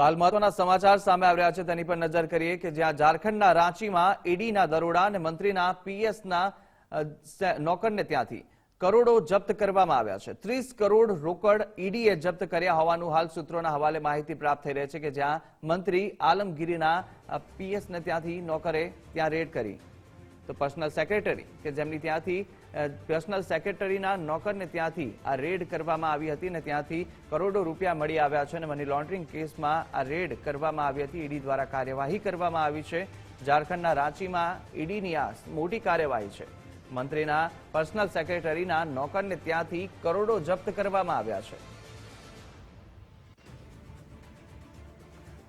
હાલ મહત્વના સમાચાર સામે આવી રહ્યા છે. તેની પર નજર કરીએ કે જ્યાં ઝારખંડના રાંચીમાં ઈડીના દરોડા અને મંત્રીના પીએસના નોકરને ત્યાંથી કરોડો જપ્ત કરવામાં આવ્યા છે. ત્રીસ કરોડ રોકડ ઈડીએ જપ્ત કર્યા હોવાનું હાલ સૂત્રોના હવાલે માહિતી પ્રાપ્ત થઈ રહી છે કે જ્યાં મંત્રી આલમગીરીના પીએસને ત્યાંથી નોકરે ત્યાં રેડ કરી તો પર્સનલ સેક્રેટરી કે જેમની ત્યાંથી પર્સનલ સેક્રેટરીના નોકરને ત્યાંથી આ રેડ કરવામાં આવી હતી અને ત્યાંથી કરોડો રૂપિયા મળી આવ્યા છે અને મની લોન્ડરિંગ કેસમાં આ રેડ કરવામાં આવી હતી. ઈડી દ્વારા કાર્યવાહી કરવામાં આવી છે. ઝારખંડના રાંચીમાં ઈડીની આ મોટી કાર્યવાહી છે. મંત્રીના પર્સનલ સેક્રેટરીના નોકરને ત્યાંથી કરોડો જપ્ત કરવામાં આવ્યા છે.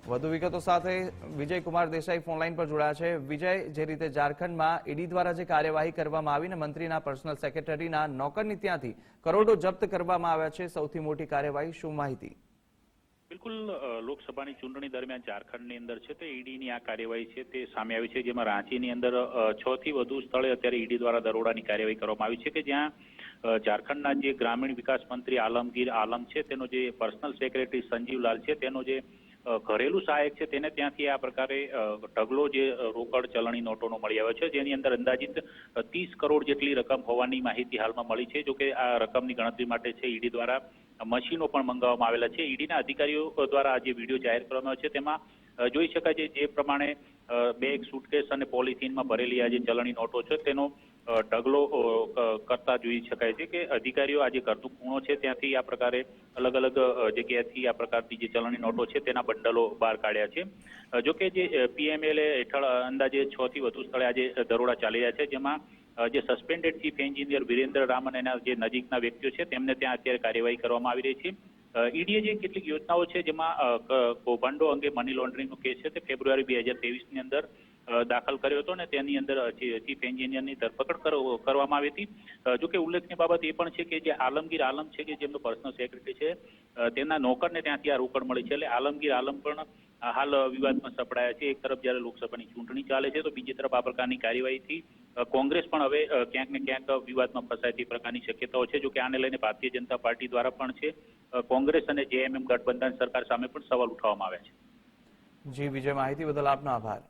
વધુ વિગતો સાથે વિજયકુમાર દેસાઈ ફોનલાઈન પર જોડાયા છે. વિજય, જે રીતે ઝારખંડમાં ઈડી દ્વારા જે કાર્યવાહી કરવામાં આવીને મંત્રીના પર્સનલ સેક્રેટરીના નોકરની ત્યાંથી કરોડો જપ્ત કરવામાં આવ્યા છે, સૌથી મોટી કાર્યવાહી શું માહિતી? બિલકુલ લોકસભાની ચૂંટણી દરમિયાન ઝારખંડની અંદર છે તે ઈડીની આ કાર્યવાહી છે તે સામે આવી છે, જેમાં રાંચીની અંદર છ થી વધુ સ્થળે અત્યારે ઈડી દ્વારા દરોડાની કાર્યવાહી કરવામાં આવી છે કે જ્યાં ઝારખંડના જે ગ્રામીણ વિકાસ મંત્રી આલમગીર આલમ છે, તેનો જે પર્સનલ સેક્રેટરી સંજીવલાલ છે, તેનો જે ઘરેલું સહાયક છે, તેને ત્યાંથી આ પ્રકારે ઢગલો જે રોકડ ચલણી નોટોનો મળી આવ્યો છે, જેની અંદર અંદાજિત ત્રીસ કરોડ જેટલી રકમ હોવાની માહિતી હાલમાં મળી છે, જોકે આ રકમની ગણતરી માટે છે, ઈડી દ્વારા મશીનો પણ મંગાવવામાં આવેલા છે. ઈડીના અધિકારીઓ દ્વારા આ જે વીડિયો જાહેર કરવામાં આવ્યો છે, તેમાં જોઈ શકાય છે, જે પ્રમાણે બેગ, સુટકેસ અને પોલિથીનમાં ભરેલી આ જે ચલણી નોટો છે, તેનો ઢગલો કરતા જોઈ શકાય છે કે અધિકારીઓ આજે કરતું ખૂણો છે. ત્યાંથી આ પ્રકારે અલગ અલગ જગ્યાએથી આ પ્રકારની જે ચલણી નોટો છે તેના બંડલો બહાર કાઢ્યા છે. જોકે જે પીએમએલએ હેઠળ અંદાજે છ થી વધુ સ્થળે આજે દરોડા ચાલી રહ્યા છે, જેમાં જે suspended chief engineer Virendra Raman એના જે નજીકના વ્યક્તિઓ છે, તેમને ત્યાં અત્યારે કાર્યવાહી કરવામાં આવી રહી છે. ઈડીએ જે કેટલીક યોજનાઓ છે, જેમાં કૌભાંડો અંગે મની લોન્ડરિંગનો કેસ છે, તે ફેબ્રુઆરી બે હજારની અંદર દાખલ કર્યો હતો ને તેની અંદર ચીફ એન્જિનિયરની ધરપકડ કરવામાં આવી હતી. જોકે ઉલ્લેખની બાબત એ પણ છે કે જે આલમગીર આલમ છે કે જેમનો પર્સનલ સેક્રેટરી છે તેના નોકરને ત્યાંથી આ રોકડ મળી છે. એટલે આલમગીર આલમ પણ હાલ વિવાદમાં સપડાયા છે. એક તરફ જ્યારે લોકસભાની ચૂંટણી ચાલે છે તો બીજી તરફ આ પ્રકારની કાર્યવાહીથી કોંગ્રેસ પણ હવે ક્યાંક ને ક્યાંક વિવાદમાં ફસાય તે પ્રકારની શક્યતાઓ છે. જોકે આને લઈને ભારતીય જનતા પાર્ટી દ્વારા પણ છે. કોંગ્રેસ અને જેએમએમ ગઠબંધન સરકાર સામે પણ સવાલ ઉઠાવવામાં આવ્યા છે. જી, વિજય, માહિતી બદલ આપનો આભાર.